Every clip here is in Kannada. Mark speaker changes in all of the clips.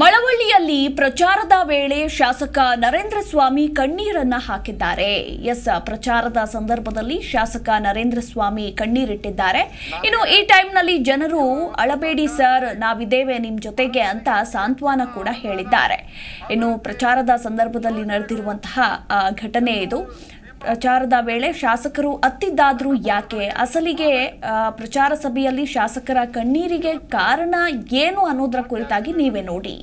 Speaker 1: ಮಳವಳ್ಳಿಯಲ್ಲಿ ಪ್ರಚಾರದ ವೇಳೆ ಶಾಸಕ ನರೇಂದ್ರ ಸ್ವಾಮಿ ಕಣ್ಣೀರನ್ನ ಹಾಕಿದ್ದಾರೆ. ಎಸ್, ಪ್ರಚಾರದ ಸಂದರ್ಭದಲ್ಲಿ ಶಾಸಕ ನರೇಂದ್ರ ಸ್ವಾಮಿ ಕಣ್ಣೀರಿಟ್ಟಿದ್ದಾರೆ. ಇನ್ನು ಈ ಟೈಮ್ನಲ್ಲಿ ಜನರು, ಅಳಬೇಡಿ ಸರ್, ನಾವಿದ್ದೇವೆ ನಿಮ್ ಜೊತೆಗೆ ಅಂತ ಸಾಂತ್ವನ ಕೂಡ ಹೇಳಿದ್ದಾರೆ. ಇನ್ನು ಪ್ರಚಾರದ ಸಂದರ್ಭದಲ್ಲಿ ನಡೆದಿರುವಂತಹ ಘಟನೆ ಇದು. ಪ್ರಚಾರದ ವೇಳೆ ಶಾಸಕರು ಅತ್ತಿದ್ದಾದ್ರೂ ಯಾಕೆ? ಅಸಲಿಗೆ ಪ್ರಚಾರ ಸಭೆಯಲ್ಲಿ ಶಾಸಕರ ಕಣ್ಣೀರಿಗೆ ಕಾರಣ ಏನು ಅನ್ನೋದರ ಕುರಿತಾಗಿ ನೀವೇ ನೋಡಿ.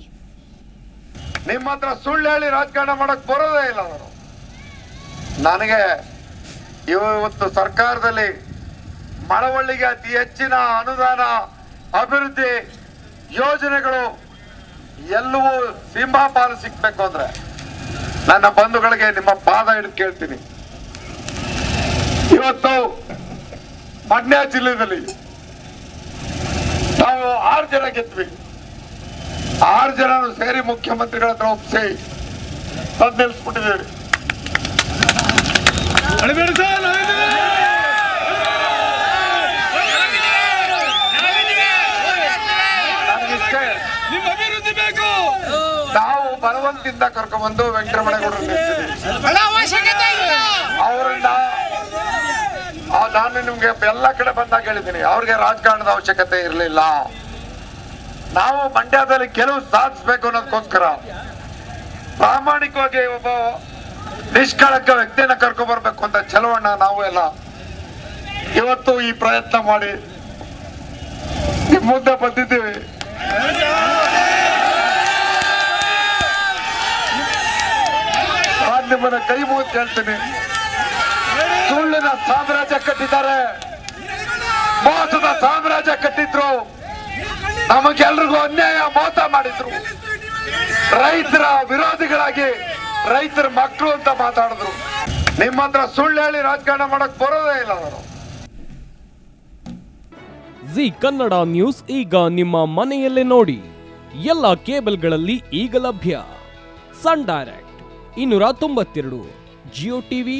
Speaker 2: ನಿಮ್ಮ ಹತ್ರ ಸುಳ್ಳು ಹೇಳಿ ರಾಜಕಾರಣ ಮಾಡಕ್ ಬರೋದೇ ಇಲ್ಲ ಅವರು. ನನಗೆ ಇವತ್ತು ಸರ್ಕಾರದಲ್ಲಿ ಮಳವಳ್ಳಿಗೆ ಅತಿ ಹೆಚ್ಚಿನ ಅನುದಾನ, ಅಭಿವೃದ್ಧಿ ಯೋಜನೆಗಳು ಎಲ್ಲವೂ ಸಿಂಹಾಪಾಲು ಸಿಗ್ಬೇಕು ಅಂದ್ರೆ ನನ್ನ ಬಂಧುಗಳಿಗೆ ನಿಮ್ಮ ಪಾದ ಹಿಡಿದು ಕೇಳ್ತೀನಿ. ಇವತ್ತು ಮಂಡ್ಯ ಜಿಲ್ಲೆಯಲ್ಲಿ ನಾವು ಆರು ಜನ ಗೆದ್ವಿ. ಆರು ಜನ ಸೇರಿ ಮುಖ್ಯಮಂತ್ರಿಗಳ ಹತ್ರ ಒಪ್ಪಿಸಿ ತಂದು
Speaker 3: ಬೇಕು.
Speaker 2: ನಾವು ಬಲವಂತಿಂದ ಕರ್ಕೊಂಡ್ಬಂದು ವೆಂಕಟರಮಣೆ ನಿಲ್ಸಿದ್ದೀವಿ
Speaker 4: ಅವಶ್ಯಕತೆ ಇಲ್ಲ
Speaker 2: ಅವರನ್ನ ಆ, ನಾನು ನಿಮ್ಗೆ ಎಲ್ಲ ಕಡೆ ಬಂದಾಗ ಹೇಳಿದ್ದೀನಿ, ಅವ್ರಿಗೆ ರಾಜಕಾರಣದ ಅವಶ್ಯಕತೆ ಇರಲಿಲ್ಲ. ನಾವು ಮಂಡ್ಯದಲ್ಲಿ ಕೆಲವು ಸಾಧಿಸ್ಬೇಕು ಅನ್ನೋದಕ್ಕೋಸ್ಕರ ಪ್ರಾಮಾಣಿಕವಾಗಿ ಒಬ್ಬ ನಿಷ್ಕಳಂಕ ವ್ಯಕ್ತಿಯನ್ನ ಕರ್ಕೊ ಬರ್ಬೇಕು ಅಂತ ಚಲವಣ್ಣ ನಾವು ಎಲ್ಲ ಇವತ್ತು ಈ ಪ್ರಯತ್ನ ಮಾಡಿ ನಿಮ್ ಮುಂದೆ ಬಂದಿದ್ದೀವಿ. ನಾನ್ ನಿಮ್ಮನ್ನ ಕೈ ಮುಗಿದು ಕೇಳ್ತೀನಿ. ಸುಳ್ಳಿನ ಸಾಮ್ರಾಜ್ಯ ಕಟ್ಟಿದ್ದಾರೆ. ಮೋಸದ ಸಾಮ್ರಾಜ್ಯ ಕಟ್ಟಿದ್ರು. ನಮಗೆಲ್ರಿಗೂ ಅನ್ಯಾಯ ಮೋಸ ಮಾಡಿದ್ರು. ರೈತರ ವಿರೋಧಿಗಳಾಗಿ ರೈತರ ಮಕ್ಕಳು ಅಂತ ಮಾತಾಡಿದ್ರು. ನಿಮ್ಮ ಹತ್ರ ಸುಳ್ಳು ಹೇಳಿ ರಾಜಕಾರಣ ಮಾಡಕ್ ಬರೋದೇ ಇಲ್ಲ ಅವರು.
Speaker 5: ಜಿ ಕನ್ನಡ ನ್ಯೂಸ್ ಈಗ ನಿಮ್ಮ ಮನೆಯಲ್ಲೇ ನೋಡಿ. ಎಲ್ಲ ಕೇಬಲ್ಗಳಲ್ಲಿ ಈಗ ಲಭ್ಯ. ಸನ್ ಡೈರೆಕ್ಟ್, ಇನ್ನೂರ ತೊಂಬತ್ತೆರಡು, ಜಿಯೋ ಟಿವಿ